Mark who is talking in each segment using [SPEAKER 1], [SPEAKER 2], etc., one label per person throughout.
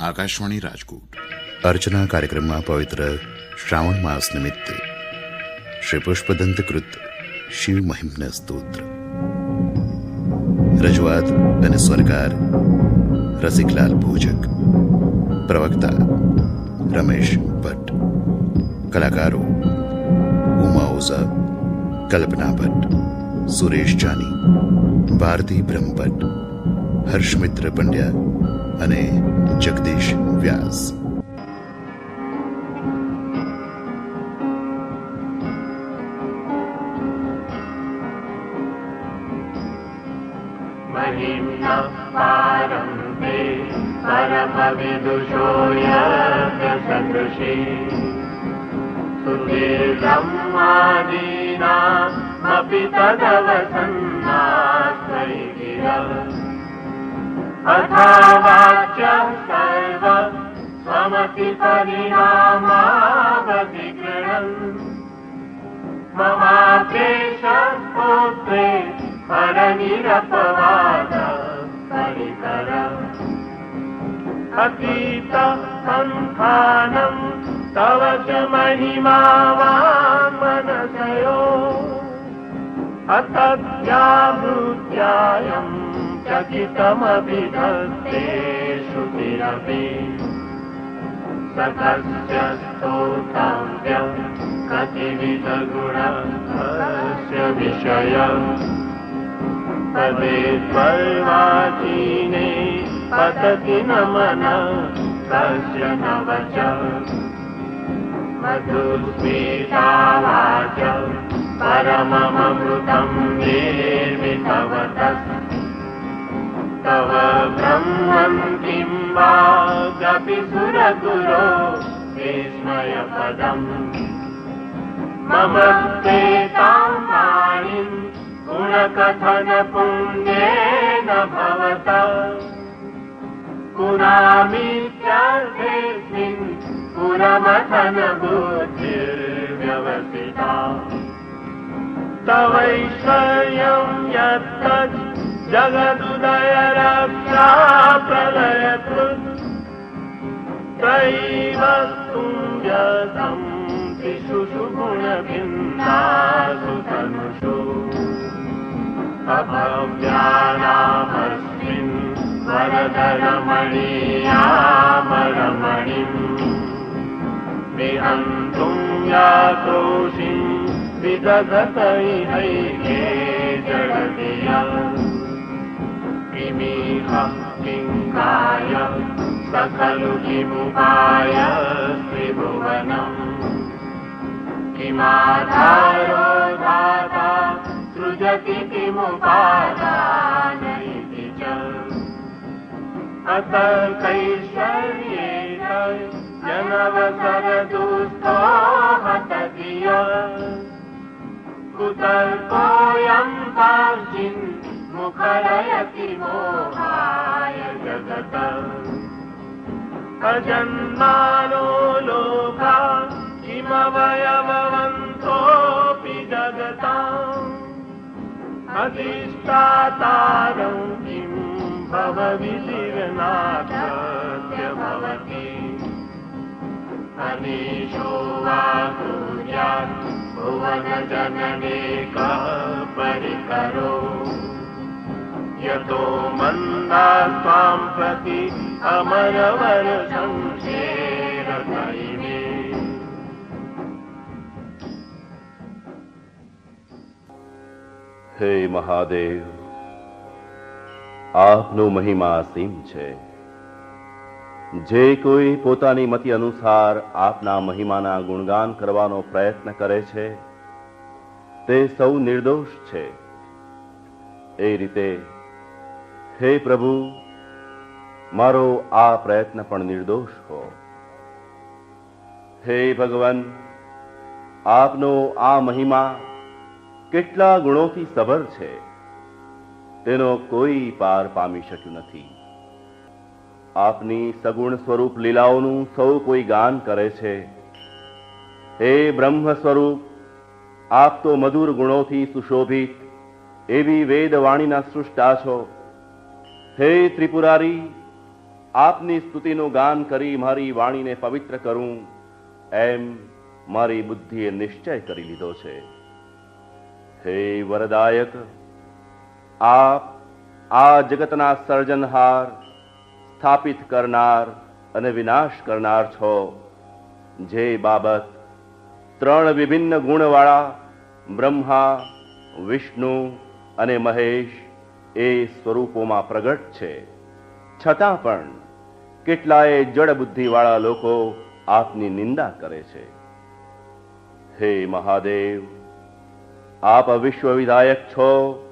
[SPEAKER 1] આકાશવાણી રાજકોટ.
[SPEAKER 2] અર્ચના કાર્યક્રમમાં પવિત્ર શ્રાવણ માસ નિમિત્તે શ્રી પુષ્પદંત કૃત શિવ મહિમ્ન સ્તોત્ર. રજૂઆત અને સ્વરકાર રસિકલાલ ભોજક. પ્રવક્તા રમેશ ભટ્ટ. કલાકારો ઉમા ઓઝા, કલ્પના ભટ્ટ, સુરેશ જાની, ભારતી બ્રહ્મભટ્ટ, હર્ષમિત્ર પંડ્યા અને जगदीश व्यास।
[SPEAKER 3] महिम्नः पारं ते सुदीर्घमादीनामपि तदवसन्नास्मै अथावाच्यः सर्व स्वमपि परिणामावधिगृणन् ममापेशस्तोत्रे परनिरपवाद परिकर अतीत सन्धानम् तव च महिमा वाङ्मनसयो अतव्यावृत्यायम् चकितमभिधत्ते श्रुतिरपि सकस्य स्तोतव्यम् कतिविधगुणस्य विषय तदेत्वर्वाचीने पतति न मन तस्य न वच मधुस्मितावाच परमममृतम् निर्मितवतः गपि सुरगुरो विस्मयपदम्। मम स्वेतां वाणीम् गुणकथन पुण्येन भवत। पुरामीत्यर्थेऽस्मिन् पुरमथन बुद्धिर्व्यवसिता तवैश्वर्यं यत्तत् जगदुदयरक्षा प्रलयकृत् त्रैव तुङ्गतं त्रिषु गुणभिन्नासु तनुषु अभव्यानामस्मिन् वरदरमणीयामरमणिम् विहन्तुं यातोषिं विदधतैहैके जगतिय किमीह किङ्काय स खलु किमुपाय त्रिभुवनम् किमाधारो दाता सृजति किमुपादानैति च। अतर्कैश्वर्येण जनवसरदुस्थो हतधिय। कुतर्कोऽयं कार्चिन् मुखरयति मोहाय जगत। अजन्मानो लोका किमवयवन्तोऽपि जगताम् अधिष्ठातारं किं भवविधिर्नाथस्य भवति। अनीशो वा कुर्यात् भुवनजनने कः परिकरो यतो मन्दा त्वां प्रति अमरवर संशेरतैमे
[SPEAKER 4] હે મહાદેવ આપનો મહિમા અસીમ છે જે કોઈ પોતાની મતિ અનુસાર આપના મહિમાના ગુણગાન કરવાનો પ્રયત્ન કરે છે તે સૌ નિર્દોષ છે એ રીતે હે પ્રભુ, મારો આ પ્રયત્ન પણ નિર્દોષ હો. હે ભગવાન, આપનો આ મહિમા કેટલા ગુણોથી સભર છે, તેનો કોઈ પાર પામી શક્યું નથી. આપની સગુણ સ્વરૂપ લીલાઓનું સૌ કોઈ ગાન કરે છે. હે બ્રહ્મ સ્વરૂપ, આપ તો મધુર ગુણોથી સુશોભિત એવી વેદવાણીના સૃષ્ટા છો. હે ત્રિપુરારી, આપની સ્તુતિનું ગાન કરી મારી વાણીને પવિત્ર કરું, એમ મારી બુદ્ધિએ નિશ્ચય કરી લીધો છે. હે વરદાયક, આપ આ જગતના સર્જનહાર, સ્થાપિત કરનાર અને વિનાશ કરનાર છો. જે બાબત ત્રણ વિભિન્ન ગુણવાળા બ્રહ્મા, વિષ્ણુ અને મહેશ એ સ્વરૂપોમાં પ્રગટ છે. છતાં પણ કેટલાય જડ લોકો આપની નિંદા કરે છે. હે મહાદેવ, આપ વિશ્વ વિધાયક છો.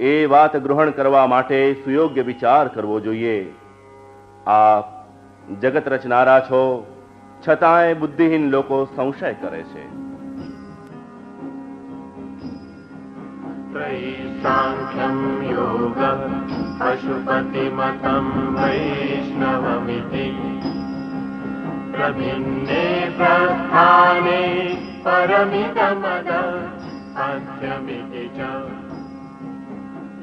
[SPEAKER 4] એ વાત ગ્રહણ કરવા માટે સુયોગ્ય વિચાર કરવો જોઈએ. આપ જગત રચનારા છો. છતાંય બુદ્ધિહીન લોકો સંશય કરે છે.
[SPEAKER 3] त्रयीसाङ्ख्यं योग पशुपतिमतं वैष्णवमिति। प्रभिन्ने प्रस्थाने परमिदमद पथ्यमिति च।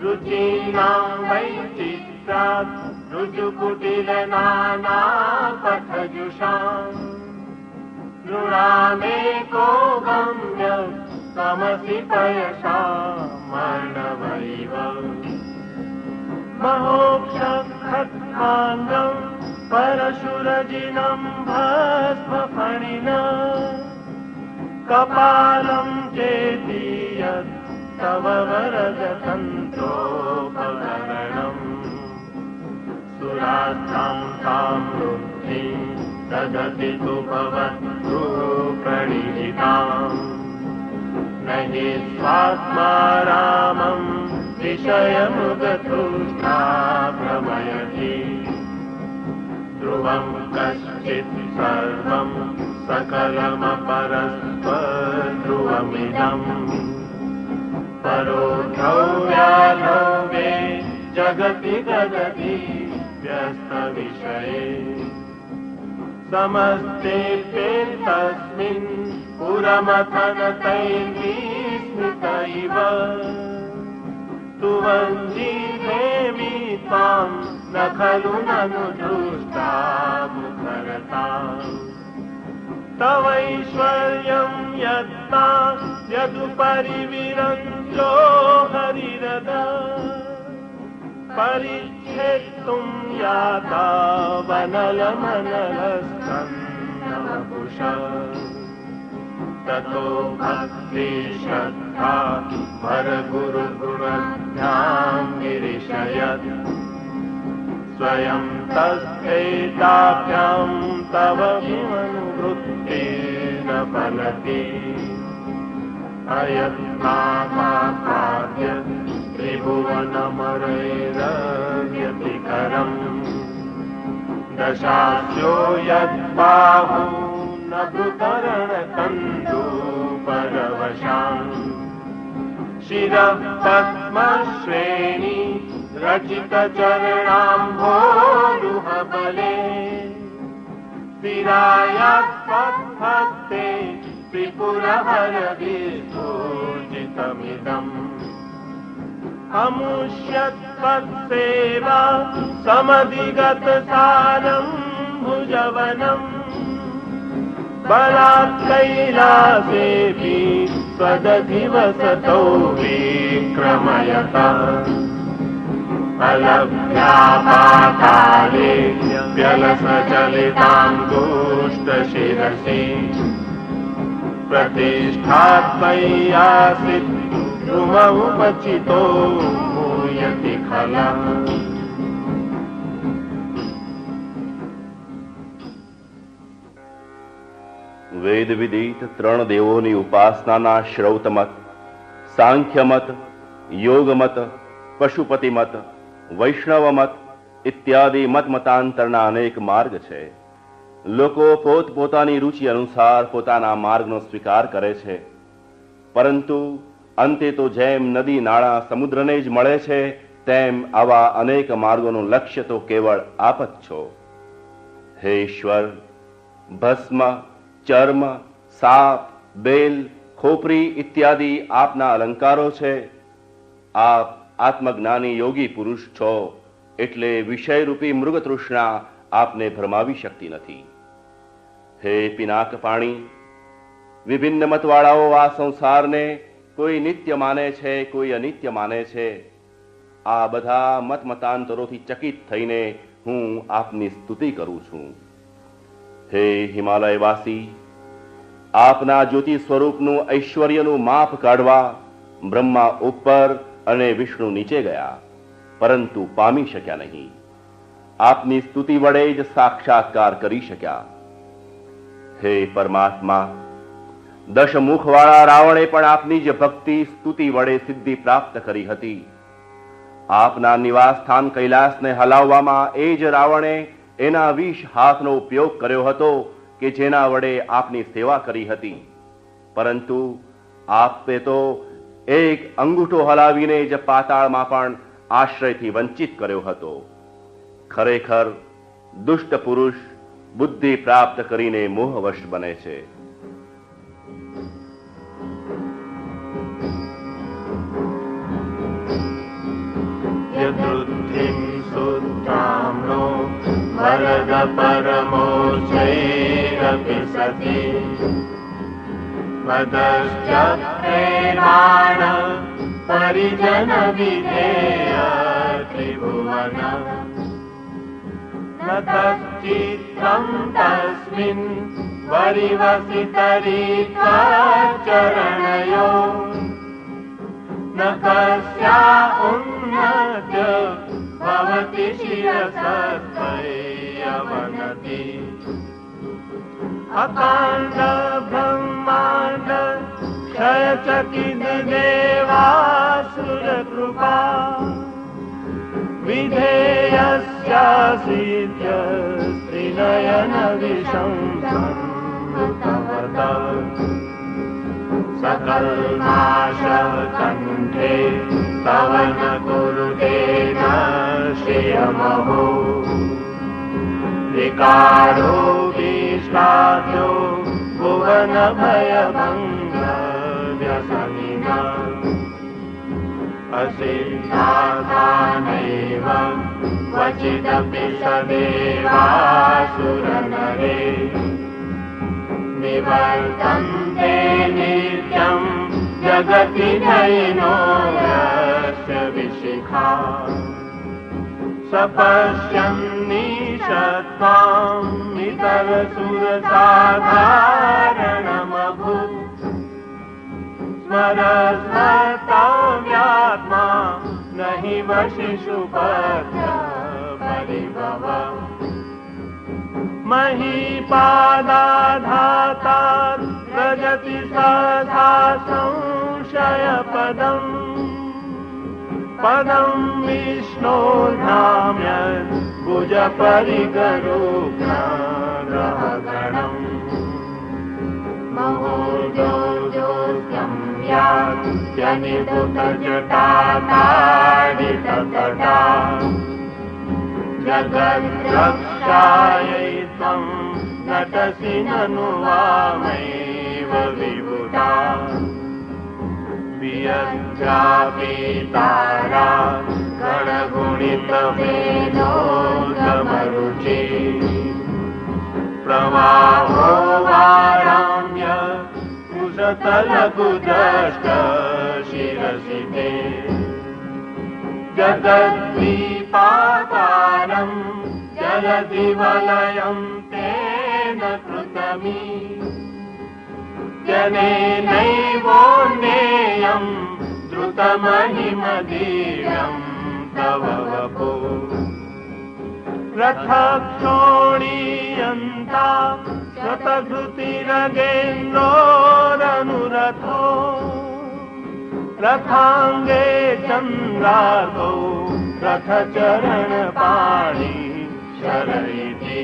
[SPEAKER 3] रुचीनां वैचित्रात् रुजुकुटिलनानापथजुषाम् नृणामेको गम्य तमसि पयसा मर्णवैव महोक्षखत्माङ्गम् परशुरजिनं भस्मफणिन। कपालं चेति यत् तव वरदतन्त्रोपकरणम्। सुरात्रां तां वृद्धिं ददति तु भवतु प्रणिहिताम् स्वात्मा रामं विषयमुगतुष्टा भ्रमयति। ध्रुवं कश्चित् सर्वं सकलमपरस्वध्रुवमिदम् परो मे जगति ददति व्यस्तविषये। समस्तेऽप्येतस्मिन् पुरमथनतैर्विस्मृत इव तु वञ्जीभेमि त्वां न खलु ननु दृष्टा मुखरता तवैश्वर्यं यत्ता यदुपरि विरञ्जो हरिरद परिच्छेत्तुं याता वनलमनलस्कन्दवपुष ततो भक्ति श्रद्धा भरगुरुगुणभ्यां गिरिशयत् स्वयं तस्थैताभ्यां तव किमनुवृत्तेन फलति। अयत्नामापाद्य त्रिभुवनमरैरव्यतिकरम्। दशास्यो यद्बाहू न भृतरणकन्दूपरवशान् शिरः पद्मश्रेणी रचितचरणाम्भोरुहबले। स्थिरायात्पद्भक्ते त्रिपुरहरविस्फूर्जितमिदम् अमुष्यत्वत्सेवा समधिगतसारम् भुजवनम् बलात् कैलासेऽपि स्वदधिवसतौ विक्रमयत। अलभ्यापाताले व्यलसचलितां दुष्टशिरसि। प्रतिष्ठात्मय्यासीत् ध्रुवमुपचितो भूयति खलम्
[SPEAKER 4] વેદ વિદિત ત્રણ દેવોની ઉપાસનાના શ્રૌતમત, સાંખ્યમત, યોગમત, પશુપતિમત, વૈષ્ણવમત ઇત્યાદિ મત મતાંતરના અનેક માર્ગ છે. લોકો પોત પોતાની રુચિ અનુસાર પોતાના માર્ગનો સ્વીકાર કરે છે. પરંતુ અંતે તો જેમ નદી, નાળા, સમુદ્રને જ મળે છે, તેમ આવા અનેક માર્ગોનું લક્ષ્ય તો કેવળ આપ જ છો. હે ઈશ્વર, ભસ્મ ચર્મ, સાપ, બેલ, ખોપરી ઇત્યાદિ આપના અલંકારો છે. આપ આત્મજ્ઞાની યોગી પુરુષ છો, એટલે વિષયરૂપી મૃગતૃષ્ણા આપને ભરમાવી શકતી નથી. હે પિનાક પાણી, વિભિન્ન મતવાળાઓ આ સંસારને કોઈ નિત્ય માને છે, કોઈ અનિત્ય માને છે. આ બધા મત મતાંતરોથી ચકિત થઈને હું આપની સ્તુતિ કરું છું. હે હિમાલયવાસી આપના જ્યોતિ સ્વરૂપનું ઐશ્વર્યનું માપ કાઢવા બ્રહ્મા ઉપર અને વિષ્ણુ નીચે ગયા, પરંતુ પામી શક્યા નહીં. આપની સ્તુતિ વડે જ સાક્ષાત્કાર કરી શક્યા. હે પરમાત્મા, દશમુખવાળા રાવણે પણ આપની જ ભક્તિ સ્તુતિ વડે સિદ્ધિ પ્રાપ્ત કરી હતી. આપના નિવાસ સ્થાન કૈલાસને હલાવવામાં એ જ રાવણે એના વિષ હાથનો ઉપયોગ કર્યો હતો કે જેના વડે આપની સેવા કરી હતી. પરંતુ આપે તો એક અંગૂઠો હલાવીને જ પાતાળમાં પણ આશ્રયથી વંચિત કર્યો હતો. ખરેખર દુષ્ટ પુરુષ બુદ્ધિ પ્રાપ્ત કરીને મોહવશ બને છે.
[SPEAKER 3] શુદ્ધામ वरद परमोचैरपि सति। पदश्च प्रेमाण परिजनविधेय त्रिभुवन। न कश्चित्तं तस्मिन् वरिवसि तरिचरणयो न कस्या उन्नत्य भवति शिरसत्वयवनति अकाण्ड ब्रह्माण्ड क्षयचकित देवासुरकृपा विधेयस्यासीत्य त्रिनयन सकल्माशकण्ठे तव न कुरुते न श्रियमहो। विकारो असिद्धानैव क्वचिदपि सदेवासुरनरे निवर्तन्ते नित्यं जगति नयिनो यस्य विशिखा सपश्यन्निशत्वाम् इतरसुरसाधारणमभूत् स्मरस्मर्तव्यात्मा न हि वशिषुपत्र परिभव महीपादाधाता व्रजति सहसा संशयपदम्। पदं विष्णोर्धाम्य भुजपरिगरुग्रहगणम् महोजोजोऽस्यं यात्यनिपुतजटाताडिततटा जगद्रक्षायै त्वं नटसि ननु वामैव विबुधा वियज्जापीतारा गणगुणितवेदोगमरुचि प्रवाहो वाराम्य कुशतलकुदष्ट शिरसि ते जगद्वीपाकारम् जलधिवलयं तेन कृतमी जनेनैवोन्नेयं द्रुतमहिमदीयं तव वपो। रथक्षोणीयन्ता शतधृतिरगेन्द्रोरनुरथो रथाङ्गे चन्द्रार्कौ रथचरणपाणि शरयिति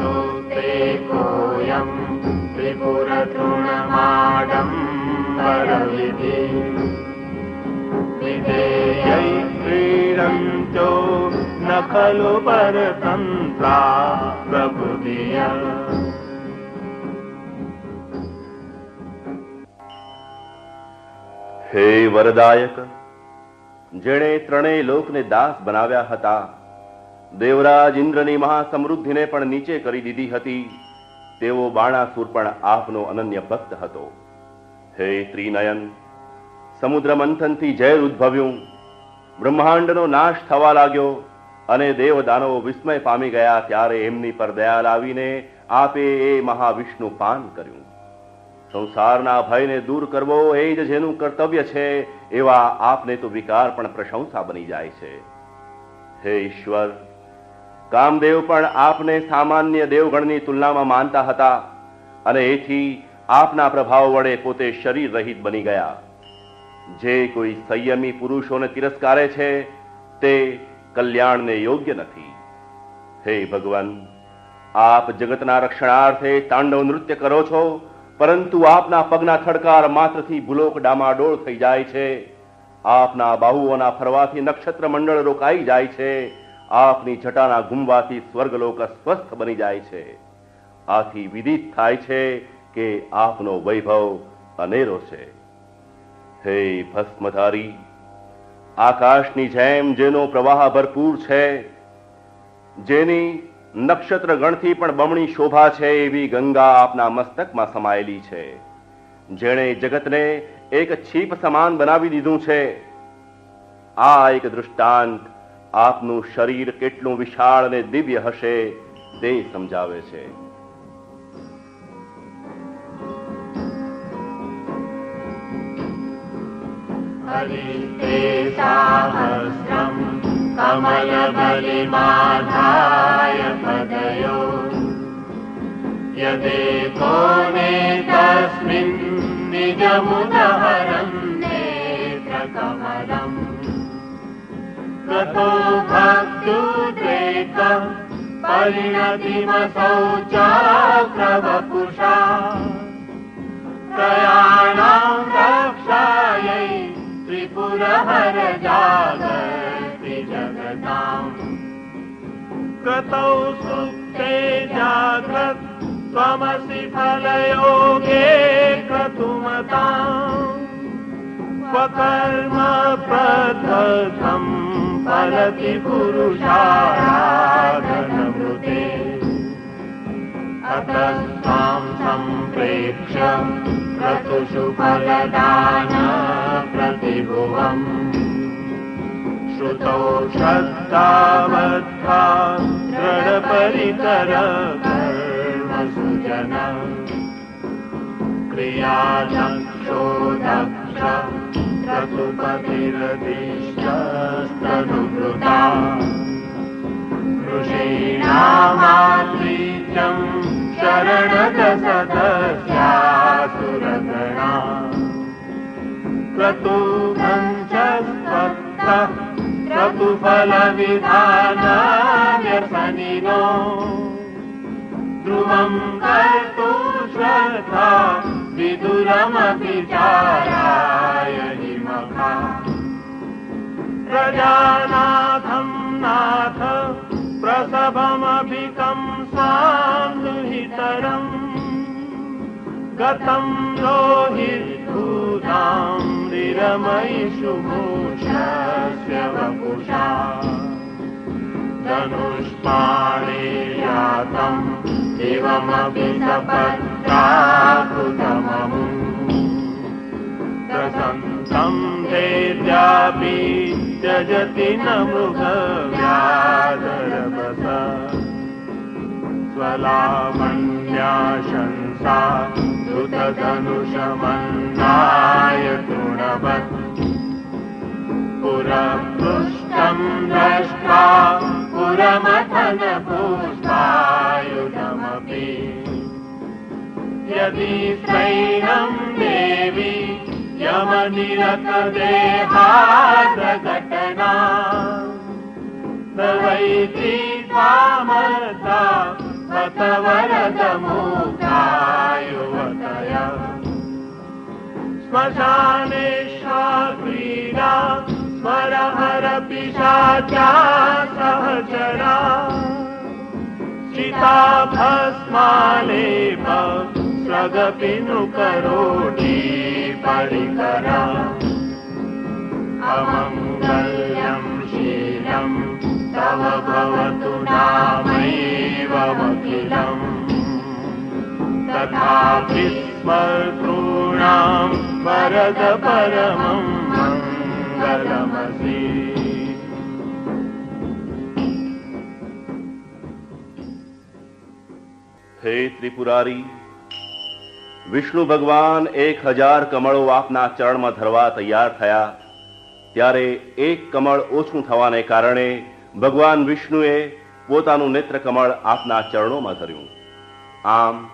[SPEAKER 3] विदक्षो ते कोऽयं त्रिपुरतृणमाडम्बरविधि विधेयै क्रीडन्तो न खलु परतन्त्रा प्रभुधिया
[SPEAKER 4] હે વરદાયક જેણે ત્રણેય લોકને દાસ બનાવ્યા હતા દેવરાજ ઇન્દ્રની મહાસમૃદ્ધિને પણ નીચે કરી દીધી હતી. તેવો બાણાસુર પણ આપનો અનન્ય ભક્ત હતો. હે ત્રિનયન સમુદ્ર મંથનથી ઝેર ઉદ્ભવ્યું. બ્રહ્માંડનો નાશ થવા લાગ્યો અને દેવદાનવો વિસ્મય પામી ગયા ત્યારે એમની પર દયા લાવીને આપે એ મહાવિષ્ણુ પાન કર્યું. સંસારના ભયને દૂર કરવો એ જ જેનું કર્તવ્ય છે એવા આપને તો વિકાર પણ પ્રશંસા બની જાય છે. હે ઈશ્વર કામદેવ પણ આપને સામાન્ય દેવગણની તુલનામાં માનતા હતા અને એથી આપના પ્રભાવ વડે પોતે શરીર રહિત બની ગયા. જે કોઈ સંયમી પુરુષોને તિરસ્કારે છે, તે કલ્યાણને યોગ્ય નથી. હે ભગવાન, આપ જગતના રક્ષણાર્થે તાંડવ નૃત્ય કરો છો, પરંતુ આપના પગના થડકાર માત્રથી ભૂલોક ડામાડોળ થઈ જાય છે. આપના બાહુઓના ફરવાથી નક્ષત્ર મંડળ રોકાઈ જાય છે. આપની જટાના ગુમવાથી સ્વર્ગલોક સ્વસ્થ બની જાય છે. આથી વિદિત થાય છે કે આપનો વૈભવ અનેરો છે. હે ભસ્મધારી, આકાશની જેમ જેનો પ્રવાહ ભરપૂર છે, જેની નક્ષત્ર ગણથી પણ બમણી શોભા છે એવી ગંગા આપના મસ્તકમાં સમાયેલી છે. જેણે જગતને એક છીપ સમાન બનાવી દીધું છે. આ એક દૃષ્ટાંત આપનું શરીર કેટલું વિશાળ અને દિવ્ય હશે તે સમજાવે છે
[SPEAKER 3] हरिते साहस्रम् कमलबलिमाधाय पदयो यदेको नेतस्मिन् निजमुदहरम् भक्तुद्रेकम् परिणतिमसौ चाक्रवपुषा त्रयाणां रक्षायै त्रिपुरहर जागर्ति जगताम् गतौ सुप्ते जाग्रत् त्वमसि फलयोगे क्रतुमताम् स्वकर्म प्रथम् फलति पुरुषाराधनमृते। अतस्त्वां सम्प्रेक्ष्य क्रतुषु फलदान प्रतिभुवम्। श्रुतौ श्रद्धावद्धा दृढपरिकर कर्मसु जन क्रियादक्षो दक्ष क्रतुपतिरधिष्ठस्तनुभृता ऋषीणामात्रीचम् शरणदशदस्यासुरगणा क्रतुभञ्चस्वत्तः क्रतुफलविधानव्यसनिनो। ध्रुवम् कर्तु श्रद्धा विदुरमपि चाराय हिमखा प्रजानाथम् नाथ प्रसभमभिकम् सान्दुहितरम् गतम् लोहिर्भूताम् निरमयि शुभूषस्य वपुषा धनुष्पाणे यातम् एवमपि सपत्राकृतममु धैर्यापि त्यजति न मृगव्याधरवस स्वलावण्याशंसा द्रुतधनुषमन्नाय तृणवत् पुरपृष्ठम् दृष्ट्वा पुरमथन पुष्पायुधमपि यदि सैनम् देवी यमनिरतदेहाद्रघटना वैत्री त्वामर्ता बत वरदमुखायुवतय। श्मशानेश्वा क्रीडा स्मरहर पिशाचा सहचरा। चिता भस्मालेप स्वगपिनु करोटी परिकरा। अमङ्गल्यं शीलं तव भवतु नामेवमखिलम् तथापि स्मर्तॄणां वरद परमं मङ्गलमसि।
[SPEAKER 4] हे त्रिपुरारी વિષ્ણુ ભગવાન એક હજાર કમળો આપના ચરણમાં ધરવા તૈયાર થયા. ત્યારે એક કમળ ઓછું થવાને કારણે ભગવાન વિષ્ણુએ પોતાનું નેત્ર કમળ આપના ચરણોમાં ધર્યું. આમ,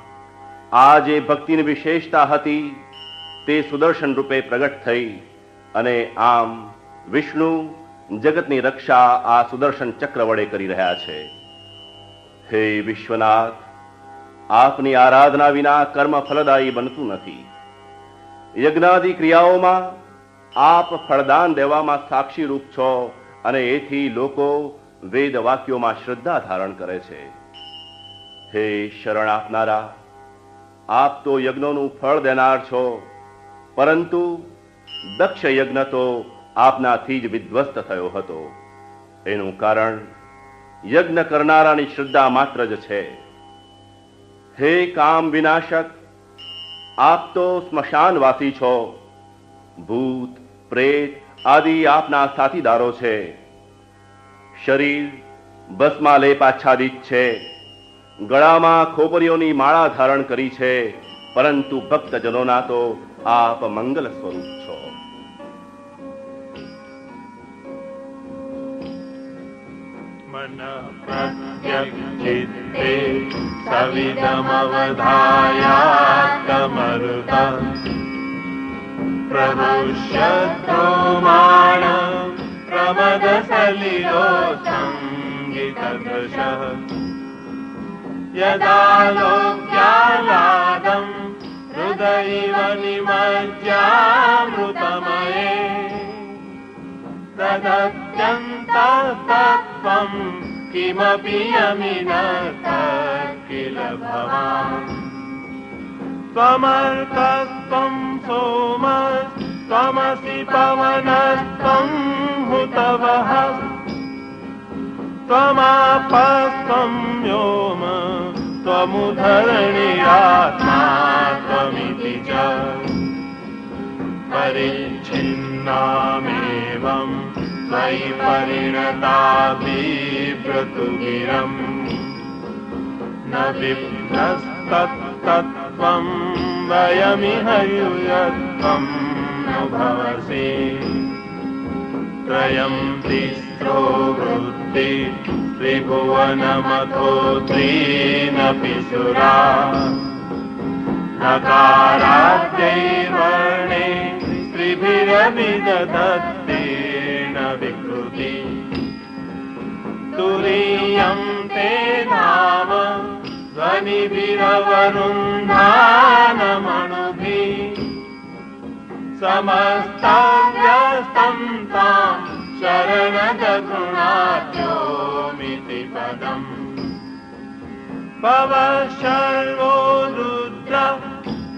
[SPEAKER 4] આ જે ભક્તિની વિશેષતા હતી, તે સુદર્શન રૂપે પ્રગટ થઈ અને આમ વિષ્ણુ જગતની રક્ષા આ સુદર્શન ચક્ર વડે કરી રહ્યા છે. હે વિશ્વનાથ આપની આરાધના વિના કર્મ ફલદાયી બનતું નથી. યજ્ઞાદિ ક્રિયાઓમાં આપ ફળદાન દેવામાં સાક્ષી રૂપ છો અને એથી લોકો વેદ વાક્યોમાં શ્રદ્ધા ધારણ કરે છે. હે શરણ આપનારા, આપ તો યજ્ઞોનું ફળ દેનાર છો, પરંતુ દક્ષ યજ્ઞ તો આપનાથી જ વિધ્વસ્ત થયો હતો. એનું કારણ યજ્ઞ કરનારાની શ્રદ્ધા માત્ર જ છે. હે કામ વિનાશક, આપ તો સ્મશાનવાસી છો. ભૂત, પ્રેત આદિ આપના સાથીદારો છે. શરીર ભસ્માલેપ આચ્છાદિત છે. ગળામાં ખોપરીઓની માળા ધારણ કરી છે. પરંતુ ભક્તજનોના તો આપ મંગલ સ્વરૂપ
[SPEAKER 3] प्रत्यक्षित्ते सविदमवधायात्तमरुत प्रभुष्यद्रोमाण प्रमदसलिलो सङ्गितदृशः यदा लोक्यालादम् हृदयिव किमपि यमिनत किल भवान्। त्वमर्कस्त्वं सोम त्वमसि पवनस्त्वं हुतवः। त्वमापस्त्वं व्योम त्वमुधरणिरात्मा त्वमिति च न वयमिह यूयत्वं न भवसि त्रयं तिस्रो वृत्ति त्रिभुवनमथो त्रीनपि सुरा। नकाराद्यैर्वर्णे स्त्रिभिरभिदधत्तेन विकृति। तुरीयं ते धाम ध्वनिभिरवरुन्धानमणुभिः समस्तव्यस्तं तां शरणदगुणाद्योमिति पदम्। भव शर्वो रुद्र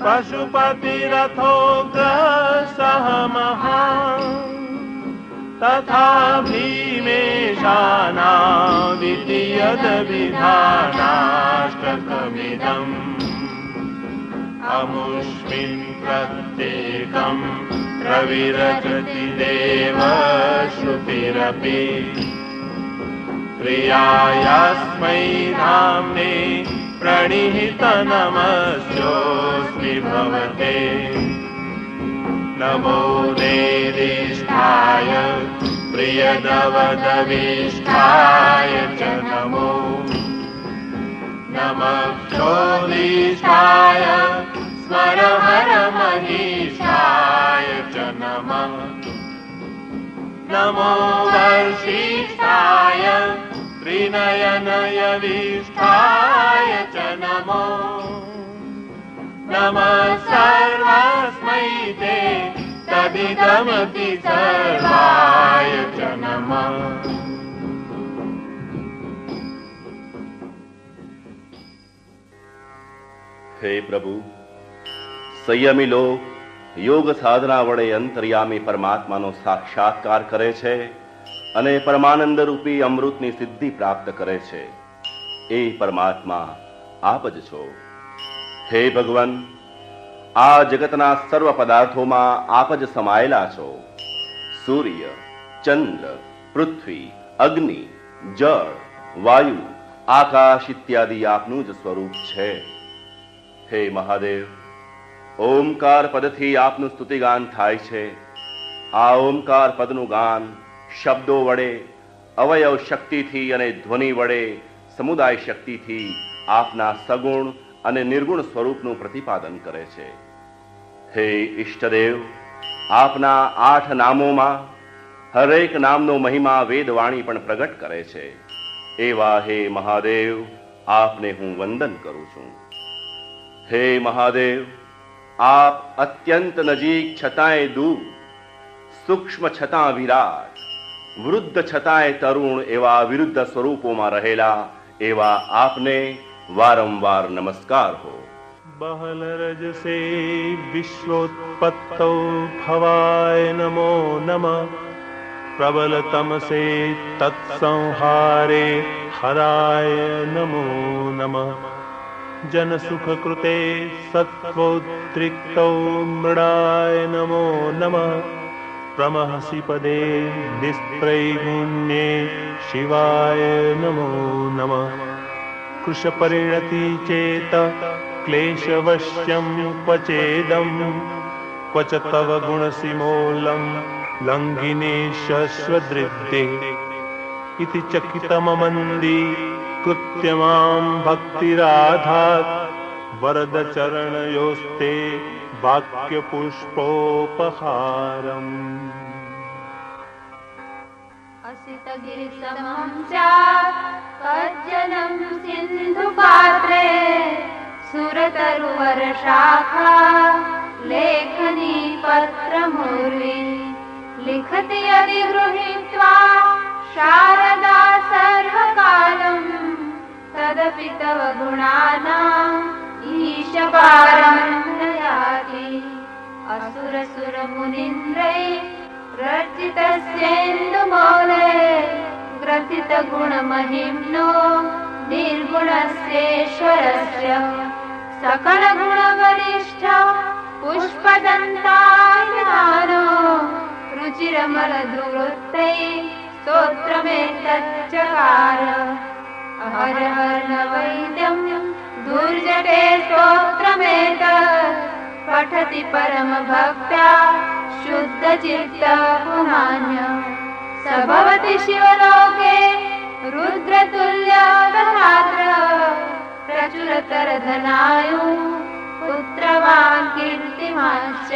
[SPEAKER 3] पशुपतिरथोग्रसः महान् तथा भीमेशानाविति यद्विधानाष्टकमिदम् अमुष्मिन् प्रत्येकं रविरचति देव श्रुतिरपि प्रियायास्मै धाम्ने प्रणिहितनमस्योऽस्मि भवते नमो नेदिष्ठाय प्रियदवदविष्ठाय च नमो। नमः क्षोदिष्ठाय स्मरहरमहीष्ठाय च नमः। नमो वर्षिष्ठाय त्रिनयनयविष्ठाय च नमो नमः सर्वस्मै ते तदिदमति सर्वाय च नमः
[SPEAKER 4] હે પ્રભુ સંયમી લોક યોગ સાધના વડે અંતર્યામી પરમાત્માનો સાક્ષાત્કાર કરે છે અને પરમાનંદ રૂપી અમૃતની સિદ્ધિ પ્રાપ્ત કરે છે એ પરમાત્મા આપ જ છો હે ભગવાન, આ જગતના સર્વ પદાર્થોમાં આપ જ સમાયેલા છો. સૂર્ય, ચંદ્ર, પૃથ્વી, અગ્નિ, જળ, વાયુ, આકાશ ઇત્યાદિ આપનું જ સ્વરૂપ છે. હે મહાદેવ, ઓમકાર પદથી આપનું સ્તુતિગાન થાય છે. આ ઓમકાર પદનું ગાન શબ્દો વડે, અવયવ શક્તિથી અને ધ્વનિ વડે, સમુદાય શક્તિથી આપના સગુણ અને નિર્ગુણ સ્વરૂપનું પ્રતિપાદન કરે છે. હે ઈષ્ટદેવ, આપના આઠ નામોમાં હરેક નામનો મહિમા વેદવાણી પણ પ્રગટ કરે છે. એવા હે મહાદેવ, આપને હું વંદન કરું છું. હે મહાદેવ, આપ અત્યંત નજીક છતાંય દૂર, સૂક્ષ્મ છતાં વિરાટ, વૃદ્ધ છતાંય તરુણ એવા વિરુદ્ધ સ્વરૂપોમાં રહેલા એવા આપને वारंवार नमस्कार हो।
[SPEAKER 3] बहल रज से विश्वोत्पत्तौ भवाय नमो नमः। प्रबल तम से तत्संहारे हराय नमो नमः। जन सुख कृते सत्वोद्रिक्तो मृडाय नमो नमः। प्रमहसि पदे निस्त्रैगुण्ये शिवाय नमो नमः। कृशपरिणति चेत क्लेशवश्यं क्वचेदं क्व च तव गुणसिमोलं लङ्घिनेशस्वदृद्धे इति चकितममन्दी कृत्य मां भक्तिराधात् वरदचरणयोस्ते वाक्यपुष्पोपहारम्
[SPEAKER 1] सिन्धुपात्रे सुरतरुवरशाखा लेखनी पत्रमुर्वी लिखति यदि गृहीत्वा शारदा सर्वकालम्। तदपि तव गुणानाम् ईशपारं न याति असुरसुरमुनीन्द्रै रचितस्येन्दुमौले ग्रथितगुणमहिम्नो निर्गुणस्येश्वरस्य सकलगुणवरिष्ठ पुष्पदन्तायमानो रुचिरमलदुवृत्तै स्तोत्रमेतच्चकार। हर हर दुर्जटे स्तोत्रमेतत्। पठति परमभक्त्या शुद्धचित्त पुनान्य स भवति शिवलोके रुद्रतुल्यधरात्र प्रचुरतरधनायु पुत्रवान् कीर्तिमाश्च